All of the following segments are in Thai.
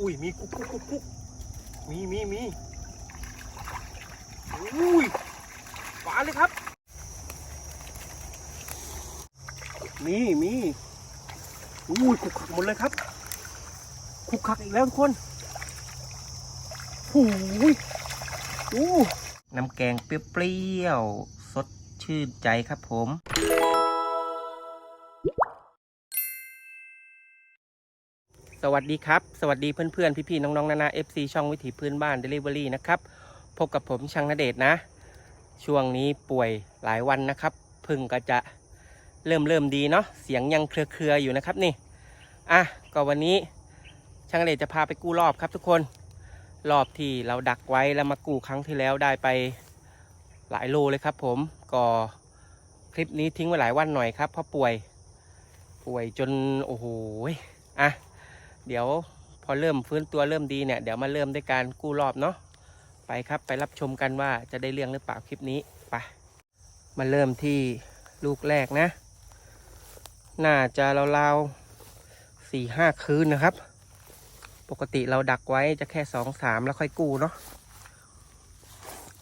อุ้ยมีกุ๊กกุ๊กกุ๊กกุ๊กมีมีมีอุ้ยหวานเลยครับ มีมีอุ้ยคุกคักหมดเลยครับ คุกคักอีกแล้วทุกคนหูยอู้น้ำแกงเปรี้ยวๆสดชื่นใจครับผม วัสดีครับ สวัสดีเพื่อนๆ พี่ๆ น้องๆ นานา FC ช่องวิถีพื้นบ้าน Delivery นะครับ พบกับผมชังนเดชนะ ช่วงนี้ป่วยหลายวันนะครับ พึ่งก็จะเริ่มเริ่มดีเนาะ เสียงยังเครือๆ อยู่นะครับนี่ อะ ก็วันนี้ช่างนเดชจะพาไปกู้รอบครับทุกคน รอบที่เราดักไว้แล้วมากู้ครั้งที่แล้วได้ไปหลายโลเลยครับผม ก็คลิปนี้ทิ้งไว้หลายวันหน่อยครับเพราะป่วย ป่วยจนโอ้โห อะ เดี๋ยวพอเริ่มฟื้นตัวเริ่มดีเนี่ยเดี๋ยวมาเริ่มด้วยการกู้รอบเนาะไปครับไปรับชมกันว่าจะได้เรื่องหรือเปล่าคลิปนี้ไปมาเริ่มที่ลูกแรกนะ น่าจะราวๆสี่ห้าคืนนะครับ ปกติเราดักไว้จะแค่สองสามแล้วค่อยกู้เนาะ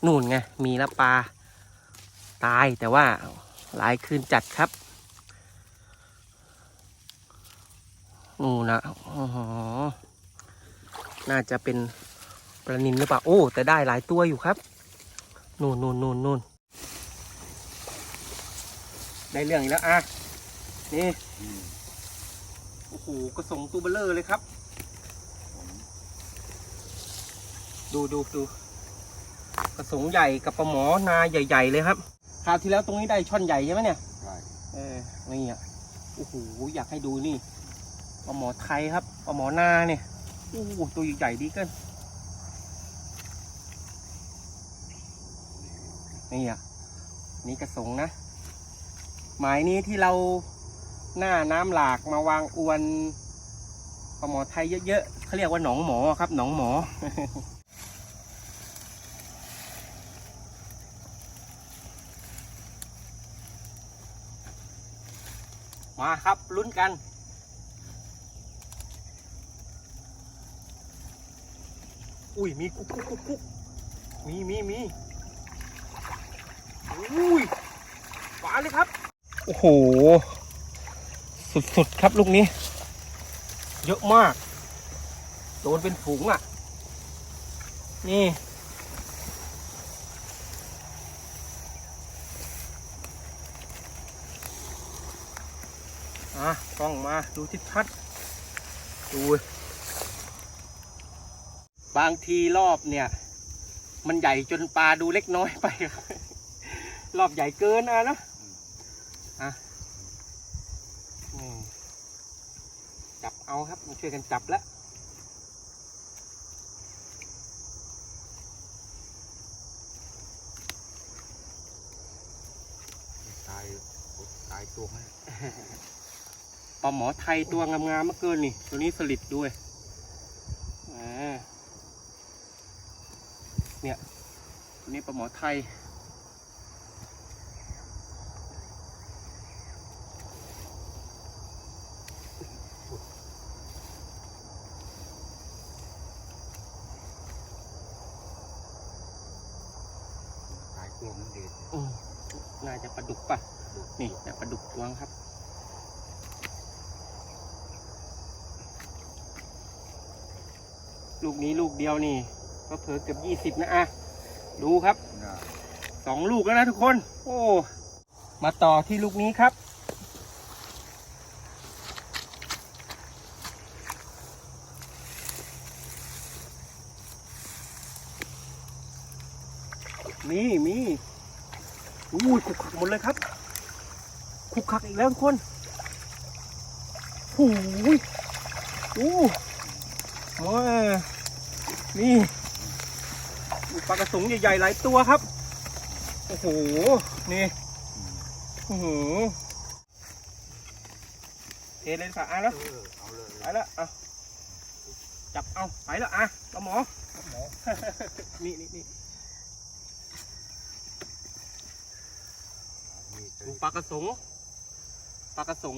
นู่นไงมีละปลา ตายแต่ว่าหลายคืนจัดครับ นู่นนะอ๋อน่าจะเป็นปลานินหรือเปล่า โอ้ แต่ได้หลายตัวอยู่ครับนู่นนู่นนู่นนู่นได้เรื่องอีกแล้วอะนี่โอ้โหกระสงตัวเบลเลอร์เลยครับ ดูดูดูกระสงใหญ่กับปลาหมอนาใหญ่ ๆ เลยครับคราวที่แล้วตรงนี้ได้ช่อนใหญ่ใช่ไหมเนี่ยใช่เออนี่อะโอ้โหอยากให้ดูนี่ ปลาหมอไทยครับปลาหมอนาเนี่ยโอ้ตัวใหญ่ดีเกินนี่อะนี่กระสงนะ หมายนี้ที่เราหน้าน้ำหลากมาวางอวนปลาหมอไทยเยอะๆเขาเรียกว่าหนองหมอครับ หนองหมอมาครับลุ้นกัน อุ้ยมีกุ๊กกุ๊กกุ๊กกุ๊กมีมีมีอุ้ยหวานเลยครับ โอ้โห สุดๆครับลูกนี้ เยอะมาก โดนเป็นฝูงอะ นี่อะกล้องมาดูทิศทัศน์ดู บางทีรอบเนี่ย มันใหญ่จนปลาดูเล็กน้อยไป รอบใหญ่เกินอะนะอะนี่จับเอาครับมาช่วยกันจับแล้วตายตายตัวไหมปลาหมอไทยตัวงามๆเมื่อเกินนี่ ตัวนี้สลิดด้วยอ่า เนี่ยตัวนี้ปลาหมอไทยตายตัวมันเด็ดอืมน่าจะปลาดุกป่ะนี่แต่ปลาดุกตวงครับ ลูกนี้ลูกเดียวนี่ ก็เผลอเกือบยี่สิบนะอะดูครับน่ะสองลูกแล้วนะทุกคน โอ้ มาต่อที่ลูกนี้ครับ มีมีอุ้ยคุกคักหมดเลยครับคุกคักอีกแล้วทุกคนหูยอู้โอ้ยนี่มี ปลากระสงใหญ่ๆหลายตัวครับ โอ้โห นี่โอ้โหเทเลยสะอะแล้วเออเอายไปแล้วเอาจับเอาไปแล้วอะปลาหมอหมอนี่นี่นี่นี่ดูปลากระสงปลากระสง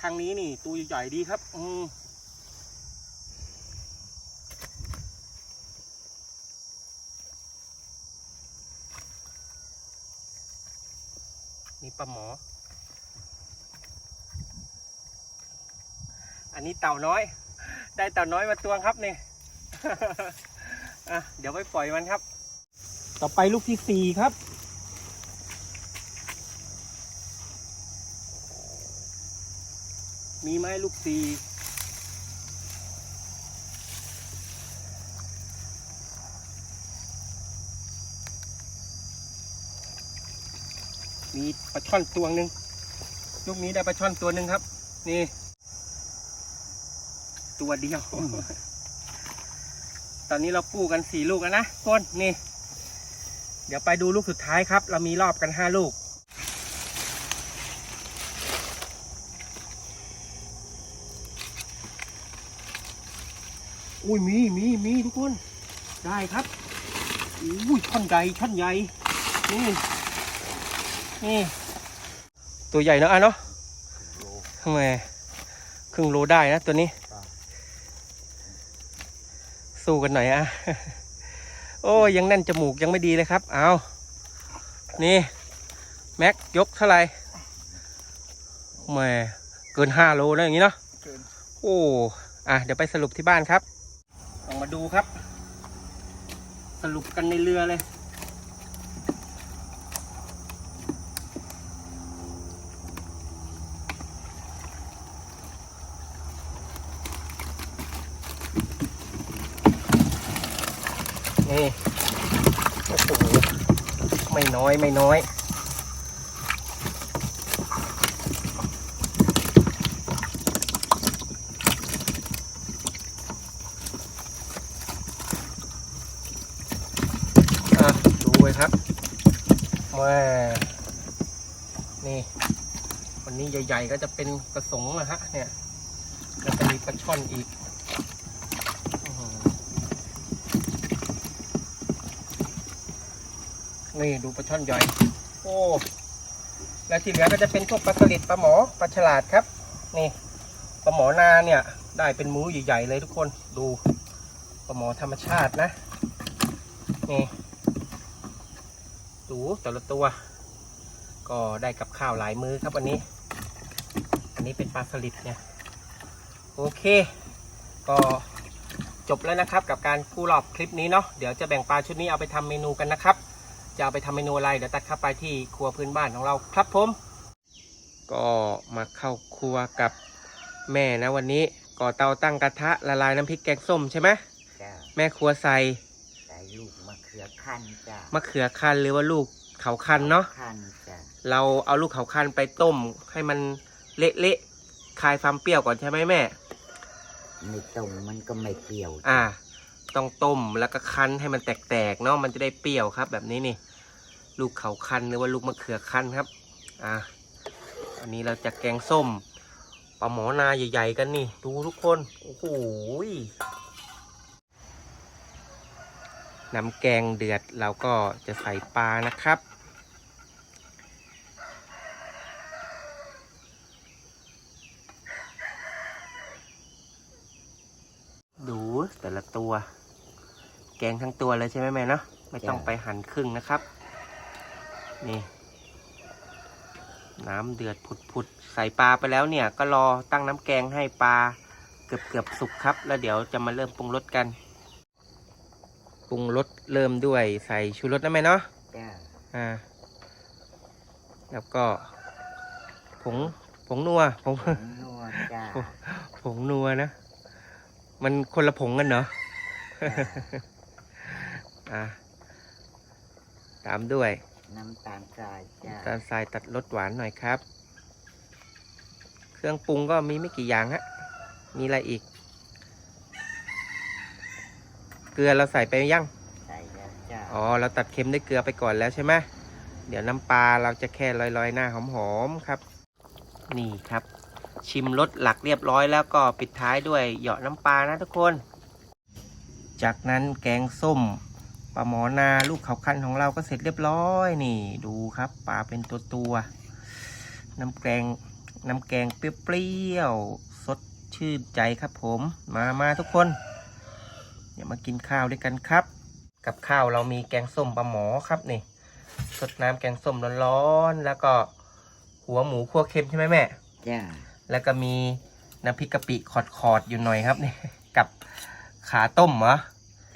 ทางนี้นี่ตัวใหญ่ดีครับ อืม มีปลาหมอ อันนี้เต่าน้อย ได้เต่าน้อยมาตัวครับนี่เดี๋ยวไปปล่อยมันครับ ต่อไปลูกที่สี่ครับ มีไหมลูกสี่ มีปลาช่อนตัวหนึ่งลูกนี้ได้ปลาช่อนตัวหนึ่งครับ นี่ ตัวเดียว ตอนนี้เราปูกันสี่ลูกแล้วนะก้นนี่ เดี๋ยวไปดูลูกสุดท้ายครับ เรามีรอบกันห้าลูก อุ้ยมีมีมีทุกคน ได้ครับอุ้ยช่อนใหญ่ช่อนใหญ่นี่ นี่ ตัวใหญ่เนอะอะเนาะโลทำไมครึ่งโลได้นะตัวนี้ครับสู้กันหน่อยอะโอ้ยยังแน่นจมูกยังไม่ดีเลยครับ เอา นี่ แม็กยกเท่าไหร่แหมเกินห้าโลแล้วอย่างนี้เนาะเกินโอ้อะเดี๋ยวไปสรุปที่บ้านครับลองมาดูครับ สรุปกันในเรือเลย นี่โอ้โหไม่น้อยไม่น้อยดูเลยครับแม่นี่ วันนี้ใหญ่ๆก็จะเป็นกระสงนะฮะเนี่ยแล้วก็มีปลาช่อนอีกอื้อหือ นี่ดูปลาช่อนใหญ่โอ้แล้วที่เหลือก็จะเป็นพวกปลาสลิดปลาหมอปลาฉลาดครับ นี่ปลาหมอนาเนี่ย ได้เป็นมือใหญ่ๆเลยทุกคนดูปลาหมอธรรมชาตินะนี่ดูแต่ละตัว ก็ได้กับข้าวหลายมือครับวันนี้ อันนี้เป็นปลาสลิดเนี่ยโอเค ก็จบแล้วนะครับกับการกู้รอบคลิปนี้เนาะเดี๋ยวจะแบ่งปลาชุดนี้เอาไปทำเมนูกันนะครับ จะเอาไปทำเมนูอะไรเดี๋ยวตัดเข้าไปที่ครัวพื้นบ้านของเราครับผม ก็มาเข้าครัวกับแม่นะวันนี้ก่อเตาตั้งกระทะละลายน้ำพริกแกงส้มใช่ไหมจ้าแม่ครัวใส่ใส่ลูกมะเขือคั้นจ้ามะเขือคันหรือว่าลูกเขาคันเนาะคั้นจ้าเราเอาลูกเขาคันไปต้มให้มันเละๆคลายความเปรี้ยวก่อนใช่ไหมแม่ ไม่ต้มมันก็ไม่เปรี้ยวอ่า ต้องต้มแล้วก็คั้นให้มันแตกๆเนาะมันจะได้เปรี้ยวครับ แบบนี้นี่ ลูกเขาคั้นหรือว่าลูกมะเขือคั้นครับ อ่าอันนี้เราจะแกงส้มปลาหมอนาใหญ่ๆกันนี่ ดูทุกคน โอ้โหน้ำแกงเดือดเราก็จะใส่ปลานะครับ ดูแต่ละตัว กงทั้งตัวเลยใช่ไหมแม่เนาะไม่ต้องไปหั่นครึ่งนะครับ นี่ น้ำเดือดผุดๆใส่ปลาไปแล้วเนี่ย ก็รอตั้งน้ำแกงให้ปลาเกือบเกือบๆสุกครับ แล้วเดี๋ยวจะมาเริ่มปรุงรสกันปรุงรสเริ่มด้วยใส่ชูรสนะแม่เนาะจ้าอ่า แล้วก็ ผงผงนัวผงผงนัวจ้าผงนัวนะ มันคนละผงกันเนาะ อะตามด้วยน้ำตาลทรายจ้าตาลทรายตัดรสหวานหน่อยครับ เครื่องปรุงก็มีไม่กี่อย่างฮะมีอะไรอีก เกลือเราใส่ไปยังใส่แล้วจ้าอ๋อเราตัดเค็มด้วยเกลือไปก่อนแล้วใช่ไหมเดี๋ยวน้ำปลาเราจะแค่ลอยๆ หน้าหอมๆครับ นี่ครับ ชิมรสหลักเรียบร้อยแล้วก็ปิดท้ายด้วยเหยาะน้ำปลานะทุกคน จากนั้นแกงส้ม ปลาหมอนาลูกเขาคันของเราก็เสร็จเรียบร้อยนี่ ดูครับปลาเป็นตัวตัวๆน้ำแกงน้ำแกงเปรี้ยวๆสดชื่นใจครับผมมามาทุกคนเดี๋ยวมากินข้าวด้วยกันครับ กับข้าวเรามีแกงส้มปลาหมอครับนี่สดน้ำแกงส้มร้อนๆแล้วก็หัวหมูคั่วเค็มใช่ไหมแม่จ้าแล้วก็มีน้ำพริกกะปิขอดๆอยู่หน่อยครับนี่กับขาต้มเหรอ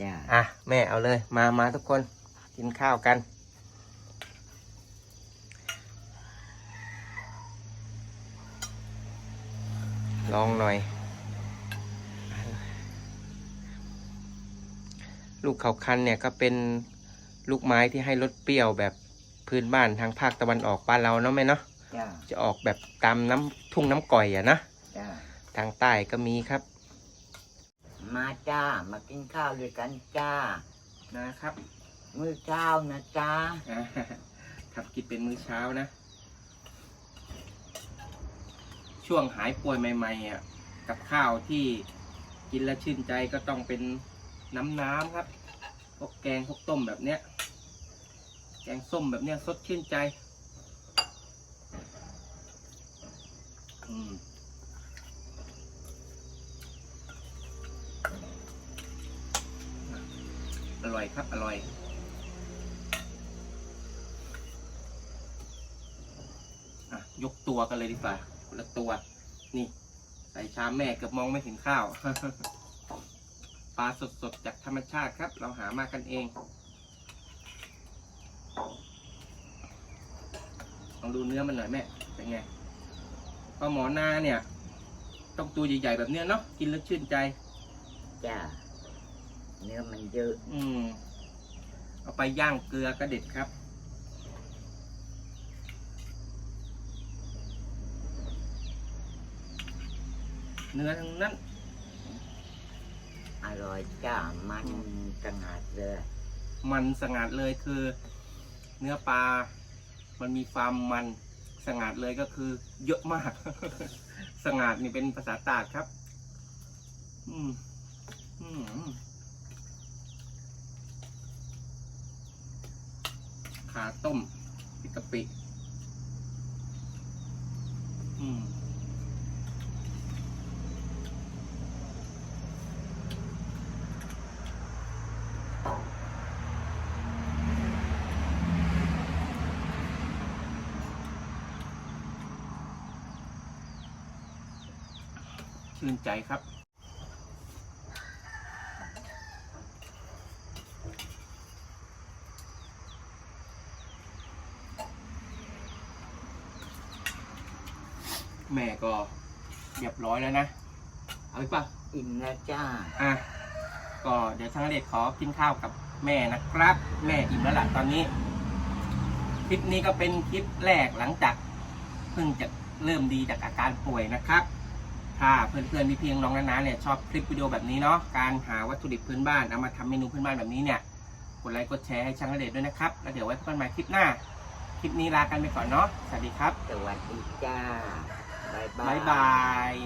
จ้าอะแม่เอาเลย มามาทุกคนกินข้าวกัน ลองหน่อย ลูกเขาคันเนี่ยก็เป็นลูกไม้ที่ให้รสเปรี้ยวแบบพื้นบ้านทางภาคตะวันออกบ้านเราเนาะแม่เนาะจ้าจะออกแบบตามน้ำทุ่งน้ำก่อยอะนะจ้าทางใต้ก็มีครับ มาจ้า มากินข้าวด้วยกันจ้า นะครับ มื้อเช้านะจ้าอ่าครับกินเป็นมื้อเช้านะ ช่วงหายป่วยใหม่ๆอะกับข้าวที่กินแล้วชื่นใจก็ต้องเป็นน้ำน้ำๆครับพวกแกงพวกต้มแบบเนี้ย แกงส้มแบบเนี้ยสดชื่นใจ อืม อร่อยครับ อร่อยอยกตัวกันเลยดีกว่าคนละตัว นี่ ใส่ชามแม่เกือบมองไม่เห็นข้าว ปลาสดๆ จากธรรมชาติครับ เราหามากันเองลองดูเนื้อมันหน่อยแม่ เป็นไงปลาหมอนาเนี่ย ต้องตัวใหญ่ๆแบบเนี้ยเนาะ กินแล้วชื่นใจ จ้า เนื้อมันเยอะ อืม เอาไปย่างเกลือก็เด็ดครับ เนื้อทั้งนั้น อร่อยจ้ามันสงัดเลยมันสงัดเลยคือ เนื้อปลา มันมีความมันสงัดเลยก็คือ เยอะมาก สงัดนี่เป็นภาษาตาดครับ อืม อืมขา ต้มพริกกะปิอืมชื่นใจครับ แม่ก็เรียบร้อยแล้วนะ เอาไปปะอิ่มแล้วจ้า อะ ก็เดี๋ยวช่างเด็กขอกินข้าวกับแม่นะครับ แม่อิ่มแล้วล่ะตอนนี้ คลิปนี้ก็เป็นคลิปแรกหลังจากเพิ่งจะเริ่มดีจากอาการป่วยนะครับ ถ้าเพื่อนๆพี่เพียงน้องนานาเนี่ยชอบคลิปวิดีโอแบบนี้เนาะ การหาวัตถุดิบพื้นบ้านเอามาทำเมนูพื้นบ้านแบบนี้เนี่ย กดไลค์กดแชร์ให้ช่างเด็ดด้วยนะครับ แล้วเดี๋ยวไว้พบกันใหม่คลิปหน้า คลิปนี้ลากันไปก่อนเนาะ สวัสดีครับ สวัสดีจ้า 拜拜拜拜